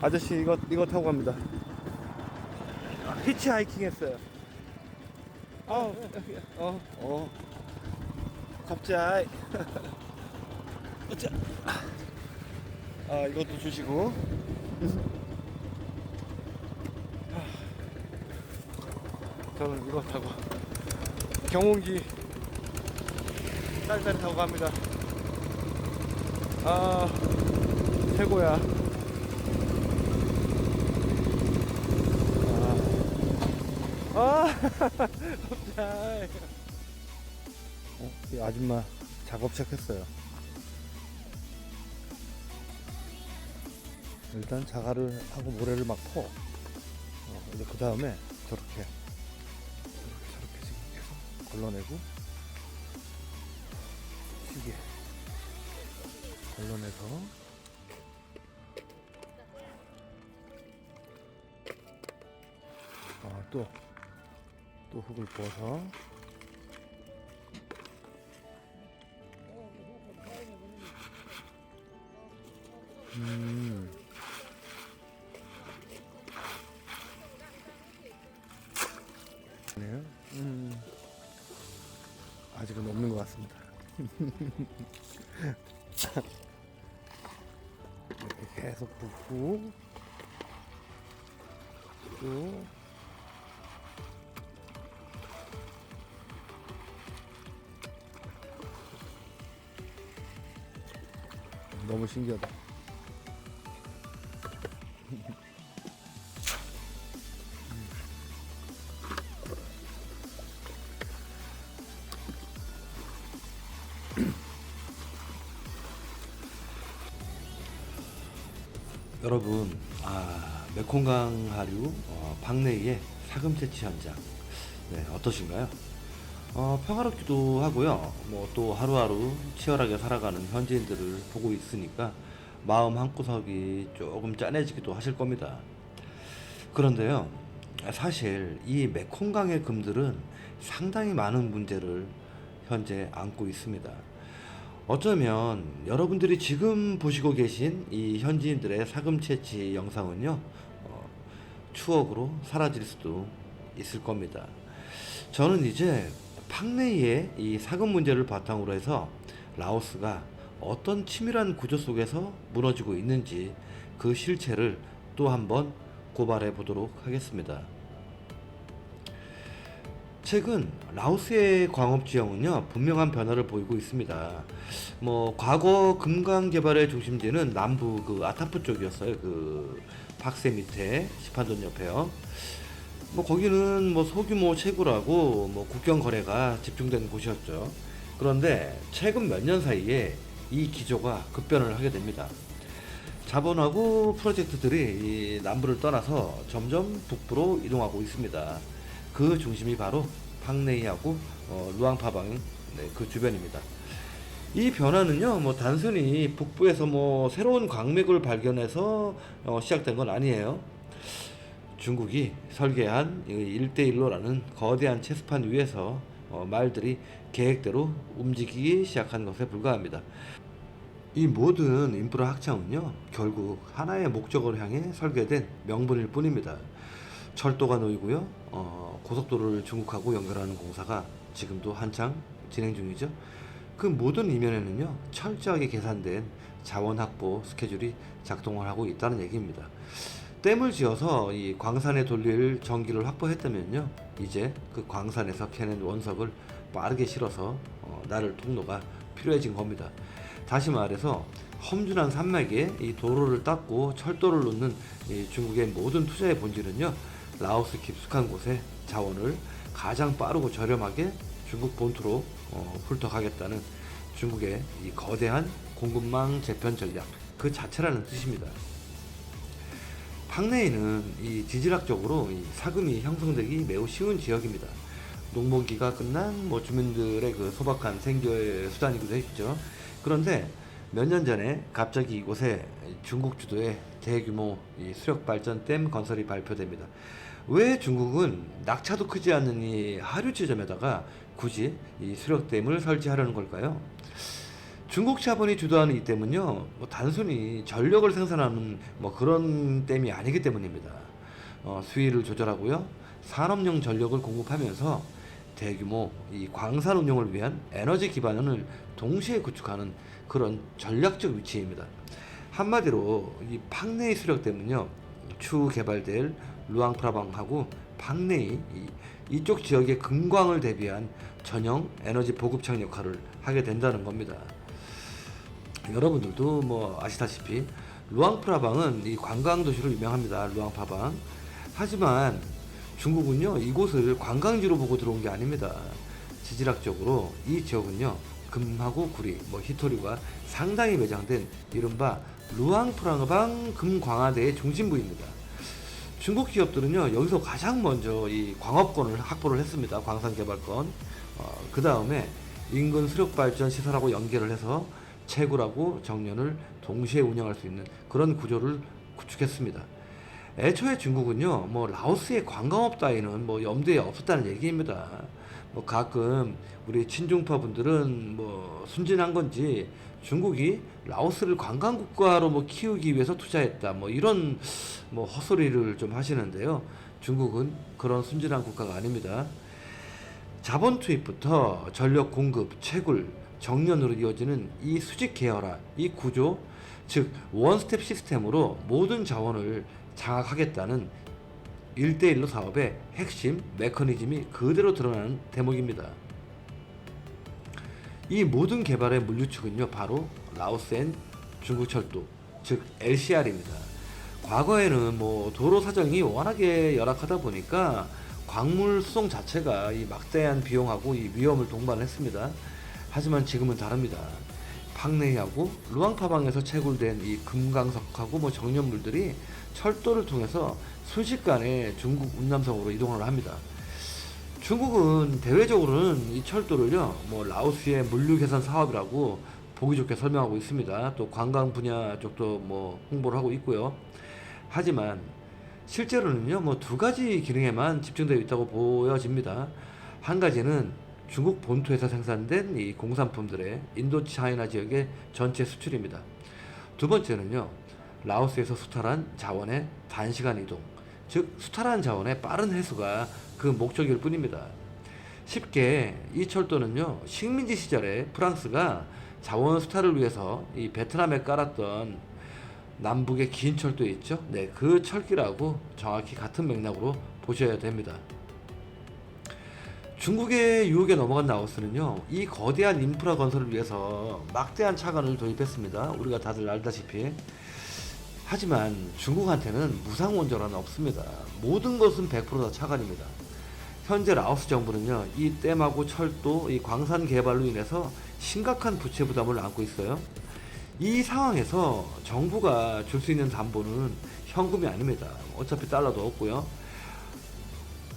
아저씨 이거 이거 타고 갑니다. 아, 히치하이킹 했어요. 어, 어, 어. 어짜. 아, 이것도 주시고. 저는 이거 타고 경운기 쌀쌀 타고 갑니다. 아, 최고야. 아, 아, 갑자기. 어, 이 아줌마 작업 시작했어요. 일단 자갈을 하고 모래를 막 퍼. 어, 이제 그 다음에 저렇게 저렇게 저렇게 지금 계속 걸러내고 시계 걸러내서 아, 또, 또 흙을 부어서 음. 네요. 음. 아직은 없는 것 같습니다. 이렇게 계속 붓고 또 너무 신기하다. 여러분, 아, 메콩강 하류 어, 박내의 사금 채취 현장 네, 어떠신가요? 어, 평화롭기도 하고요. 뭐 또 하루하루 치열하게 살아가는 현지인들을 보고 있으니까 마음 한구석이 조금 짠해지기도 하실 겁니다. 그런데요, 사실 이 메콩강의 금들은 상당히 많은 문제를 현재 안고 있습니다. 어쩌면 여러분들이 지금 보시고 계신 이 현지인들의 사금 채취 영상은요, 어, 추억으로 사라질 수도 있을 겁니다. 저는 이제 팡네이의 이 사금 문제를 바탕으로 해서 라오스가 어떤 치밀한 구조 속에서 무너지고 있는지 그 실체를 또 한번 고발해 보도록 하겠습니다. 최근 라오스의 광업 지형은요 분명한 변화를 보이고 있습니다. 뭐 과거 금강 개발의 중심지는 남부 그 아타프 쪽이었어요. 그 박새 밑에 시판돈 옆에요. 뭐 거기는 뭐 소규모 채굴하고 뭐 국경 거래가 집중된 곳이었죠. 그런데 최근 몇 년 사이에 이 기조가 급변을 하게 됩니다. 자본하고 프로젝트들이 이 남부를 떠나서 점점 북부로 이동하고 있습니다. 그 중심이 바로 팡네이하고 어, 루앙파방 네, 그 주변입니다. 이 변화는요, 뭐 단순히 북부에서 뭐 새로운 광맥을 발견해서 어, 시작된 건 아니에요. 중국이 설계한 1대1로라는 거대한 체스판 위에서 어, 말들이 계획대로 움직이기 시작한 것에 불과합니다. 이 모든 인프라 확장은요, 결국 하나의 목적을 향해 설계된 명분일 뿐입니다. 철도가 놓이고요, 어, 고속도로를 중국하고 연결하는 공사가 지금도 한창 진행 중이죠. 그 모든 이면에는요, 철저하게 계산된 자원 확보 스케줄이 작동을 하고 있다는 얘기입니다. 댐을 지어서 이 광산에 돌릴 전기를 확보했다면요, 이제 그 광산에서 캐낸 원석을 빠르게 실어서 어, 나를 통로가 필요해진 겁니다. 다시 말해서 험준한 산맥에 이 도로를 닦고 철도를 놓는 이 중국의 모든 투자의 본질은요, 라오스 깊숙한 곳에 자원을 가장 빠르고 저렴하게 중국 본토로 어, 훑어가겠다는 중국의 이 거대한 공급망 재편 전략 그 자체라는 뜻입니다. 팡네이는 이 지질학적으로 이 사금이 형성되기 매우 쉬운 지역입니다. 농번기가 끝난 뭐 주민들의 그 소박한 생계의 수단이기도 했죠. 그런데 몇 년 전에 갑자기 이곳에 중국 주도의 대규모 이 수력 발전 댐 건설이 발표됩니다. 왜 중국은 낙차도 크지 않는 이 하류 지점에다가 굳이 이 수력 댐을 설치하려는 걸까요? 중국 자본이 주도하는 이 댐은요, 뭐 단순히 전력을 생산하는 뭐 그런 댐이 아니기 때문입니다. 어, 수위를 조절하고요, 산업용 전력을 공급하면서 대규모 이 광산 운용을 위한 에너지 기반을 동시에 구축하는 그런 전략적 위치입니다. 한마디로 이 팡네이 수력 댐은요, 추후 개발될 루앙프라방하고 팡네이 이, 이쪽 지역의 금광을 대비한 전형 에너지 보급창 역할을 하게 된다는 겁니다. 여러분들도 뭐 아시다시피 루앙프라방은 이 관광 도시로 유명합니다. 루앙프라방. 하지만 중국은요 이곳을 관광지로 보고 들어온 게 아닙니다. 지질학적으로 이 지역은요 금하고 구리, 뭐 히토류가 상당히 매장된 이른바 루앙프라방 금광화대의 중심부입니다. 중국 기업들은요 여기서 가장 먼저 이 광업권을 확보를 했습니다. 광산 개발권. 어, 그 다음에 인근 수력 발전 시설하고 연계를 해서 채굴하고 정년을 동시에 운영할 수 있는 그런 구조를 구축했습니다. 애초에 중국은요, 뭐 라오스의 관광업 따위는 뭐 염두에 없었다는 얘기입니다. 뭐 가끔 우리 친중파 분들은 뭐 순진한 건지 중국이 라오스를 관광 국가로 뭐 키우기 위해서 투자했다 뭐 이런 뭐 헛소리를 좀 하시는데요. 중국은 그런 순진한 국가가 아닙니다. 자본 투입부터 전력 공급, 채굴, 정년으로 이어지는 이 수직 계열화, 이 구조, 즉 원스텝 시스템으로 모든 자원을 장악하겠다는 1대1로 사업의 핵심 메커니즘이 그대로 드러나는 대목입니다. 이 모든 개발의 물류축은요 바로 라오스엔 중국철도 즉 LCR입니다. 과거에는 뭐 도로 사정이 워낙에 열악하다 보니까 광물 수송 자체가 이 막대한 비용하고 이 위험을 동반했습니다. 하지만 지금은 다릅니다. 팡네이하고 루앙파방에서 채굴된 이 금강석하고 뭐 정년물들이 철도를 통해서 순식간에 중국 운남성으로 이동을 합니다. 중국은 대외적으로는 이 철도를요, 뭐 라오스의 물류 개선 사업이라고 보기 좋게 설명하고 있습니다. 또 관광 분야 쪽도 뭐 홍보를 하고 있고요. 하지만 실제로는요, 뭐 두 가지 기능에만 집중되어 있다고 보여집니다. 한 가지는 중국 본토에서 생산된 이 공산품들의 인도 차이나 지역의 전체 수출입니다. 두 번째는요, 라오스에서 수탈한 자원의 단시간 이동, 즉 수탈한 자원의 빠른 회수가 그 목적일 뿐입니다. 쉽게 이 철도는요 식민지 시절에 프랑스가 자원 수탈을 위해서 이 베트남에 깔았던 남북의 긴 철도 있죠. 네, 그 철기라고 정확히 같은 맥락으로 보셔야 됩니다. 중국의 유혹에 넘어간 라오스는요, 이 거대한 인프라 건설을 위해서 막대한 차관을 도입했습니다. 우리가 다들 알다시피. 하지만 중국한테는 무상 원조라는 없습니다. 모든 것은 100%다 차관입니다. 현재 라오스 정부는요, 이 댐하고 철도, 이 광산 개발로 인해서 심각한 부채 부담을 안고 있어요. 이 상황에서 정부가 줄 수 있는 담보는 현금이 아닙니다. 어차피 달러도 없고요.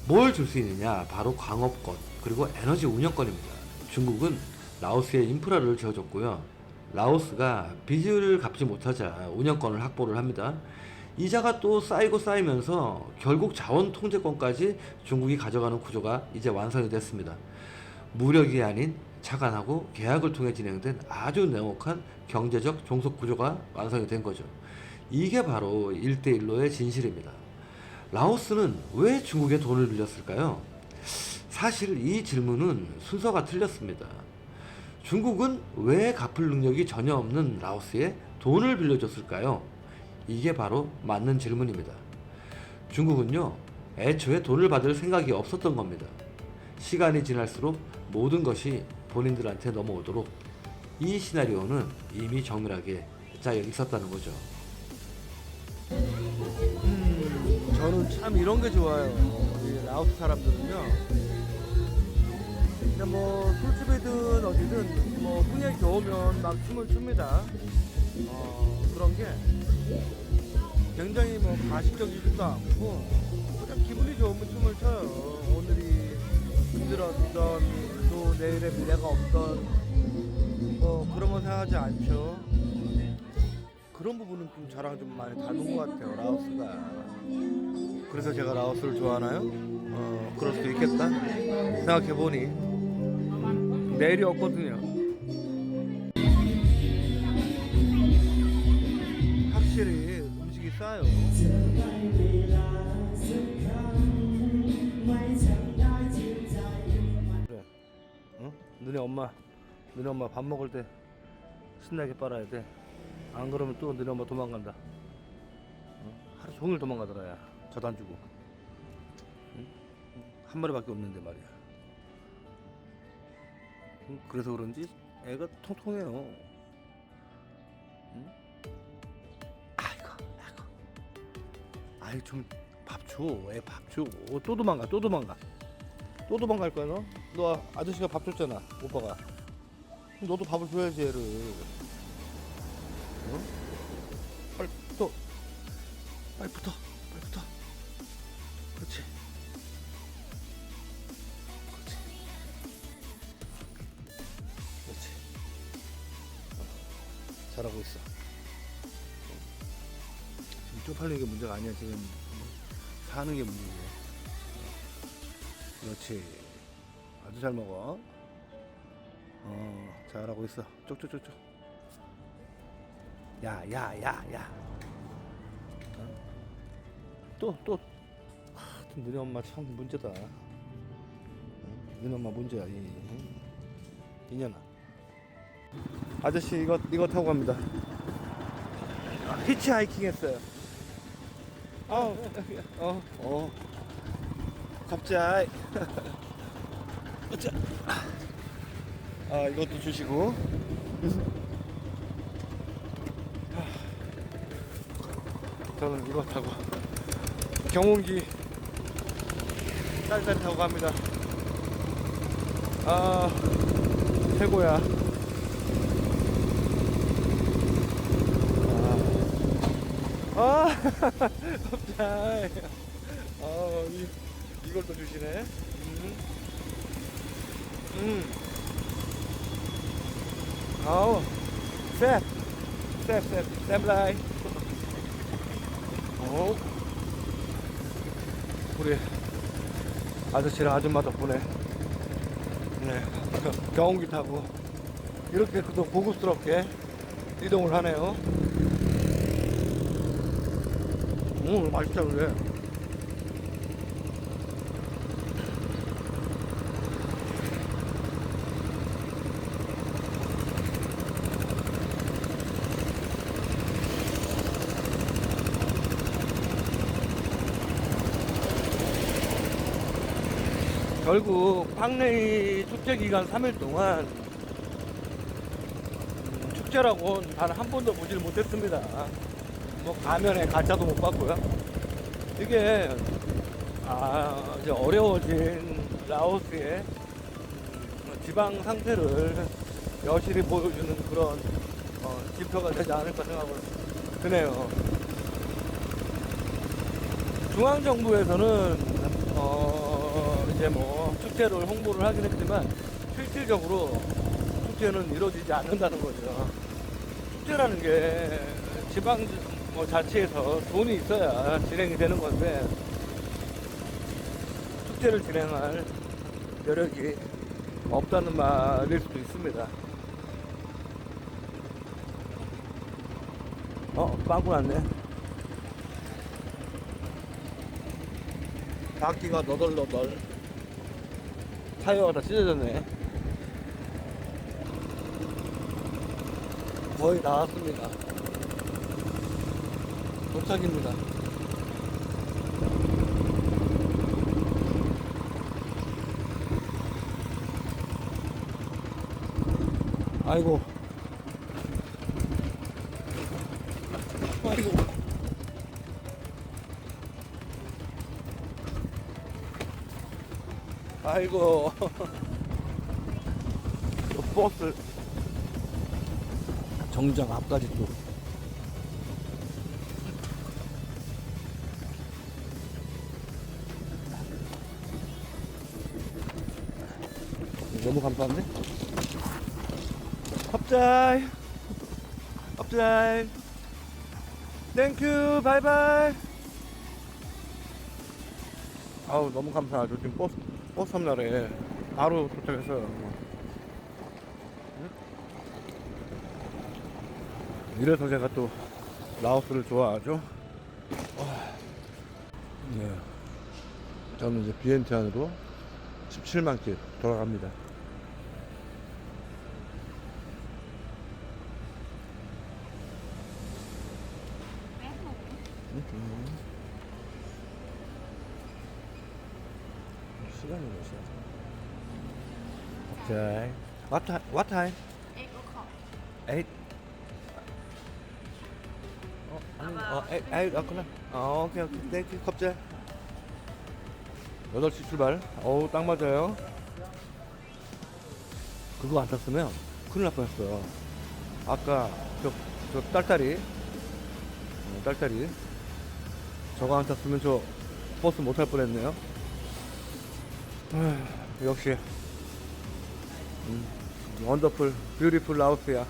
뭘 줄 수 있느냐? 바로 광업권, 그리고 에너지 운영권입니다. 중국은 라오스에 인프라를 지어줬고요. 라오스가 빚을 갚지 못하자 운영권을 확보를 합니다. 이자가 또 쌓이고 쌓이면서 결국 자원 통제권까지 중국이 가져가는 구조가 이제 완성이 됐습니다. 무력이 아닌 차관하고 계약을 통해 진행된 아주 냉혹한 경제적 종속 구조가 완성이 된 거죠. 이게 바로 1대1로의 진실입니다. 라오스는 왜 중국에 돈을 빌렸을까요? 사실 이 질문은 순서가 틀렸습니다. 중국은 왜 갚을 능력이 전혀 없는 라오스에 돈을 빌려줬을까요? 이게 바로 맞는 질문입니다. 중국은요, 애초에 돈을 받을 생각이 없었던 겁니다. 시간이 지날수록 모든 것이 본인들한테 넘어오도록 이 시나리오는 이미 정밀하게 짜여 있었다는 거죠. 음, 저는 참 이런 게 좋아요. 이 라오스 사람들은요. 그냥 뭐 술집이든 어디든 뭐 흥에 겨우면 막 춤을 춥니다. 어, 그런 게 굉장히 뭐 가식적이지도 않고 그냥 기분이 좋으면 춤을 춰요. 오늘이 힘들었던 또 내일의 미래가 없던 뭐 그런 거 생각하지 않죠. 그런 부분은 좀 저랑 좀 많이 어, 다른 것 같아요 라오스가. 그래서 제가 라오스를 좋아하나요? 어 그럴 수도 있겠다 생각해보니. 내일이 없거든요. 확실히 음식이 싸요. 그래. 응? 너네 엄마 너네 엄마 밥 먹을 때 신나게 빨아야 돼. 안 그러면 또 너네 도망간다. 응? 하루 종일 도망가더라, 야. 젖안 주고. 응? 한 마리밖에 없는데 말이야. 응? 그래서 그런지 애가 통통해요. 응? 아이고, 아이고. 아이 좀 밥 줘. 애 밥 줘. 또 도망가. 또 도망가. 또 도망갈 거야 너? 너 아저씨가 밥 줬잖아. 오빠가. 너도 밥을 줘야지 애를. 어? 빨리 또 빨리 붙어. 빨리 붙어. 그렇지. 그렇지. 그렇지. 어, 잘하고 있어. 지금 쪽팔리는 게 문제가 아니야. 지금 사는 게 문제고. 그렇지. 아주 잘 먹어. 어, 잘하고 있어. 쪽쪽쪽쪽. 야, 야, 야, 야. 어? 또, 또. 아, 너네 엄마 참 문제다. 어? 너네 엄마 문제야, 이, 이, 이년아. 아저씨, 이거, 이거 타고 갑니다. 아, 히치하이킹 했어요. 어, 어, 어. 갑자이. 자. 아, 이것도 주시고. 저는 이거 타고 경운기 쌀쌀 타고 갑니다. 아, 최고야. 아, 아 갑자이. 아, 이, 이걸 또 주시네. 음. 음. 아우, 셋. 셋, 셋, 셋 라이. 오. 우리 아저씨랑 아줌마 덕분에 네, 경운기 타고 이렇게 또 고급스럽게 이동을 하네요. 오, 맛있다, 그래. 결국 팡레이 축제 기간 3일 동안 음, 축제라고는 단한 번도 보질 못했습니다. 뭐 가면에 가짜도 못 봤고요. 이게 아 이제 어려워진 라오스의 음, 지방 상태를 여실히 보여주는 그런 어, 지표가 되지 않을까 생각을 드네요. 중앙 정부에서는 어 이제 뭐 축제를 홍보를 하긴 했지만 실질적으로 축제는 이루어지지 않는다는 거죠. 축제라는 게 지방 뭐 자치에서 돈이 있어야 진행이 되는 건데 축제를 진행할 여력이 없다는 말일 수도 있습니다. 어, 빵꾸 났네. 바퀴가 너덜너덜. 타이어가 다 찢어졌네. 거의 나왔습니다. 도착입니다. 아이고. 아이고. 또 버스 정장 앞까지 또. 너무 감사한데? 갑자이 갑자이 땡큐 바이바이 아우 너무 감사하죠 지금 버스 버스 터미널에 바로 도착했어요. 이래서 제가 또 라오스를 좋아하죠. 아, 네. 저는 이제 비엔티안으로 17만 길 돌아갑니다. 오케이. What time? What time? Eight o'clock. Eight. 어, 아니, 어, 에이, 에이, 왔구나. 어, 오케이, 오케이. 땡큐, 컵제. 8시 출발. 어우, 딱 맞아요. 그거 안 탔으면 큰일 날 뻔했어요. 아까 저, 저 딸딸이. 어, 딸딸이. 저거 안 탔으면 저 버스 못 탈 뻔했네요. 아휴, 역시. 음, 원더풀, 뷰티풀 라우스야.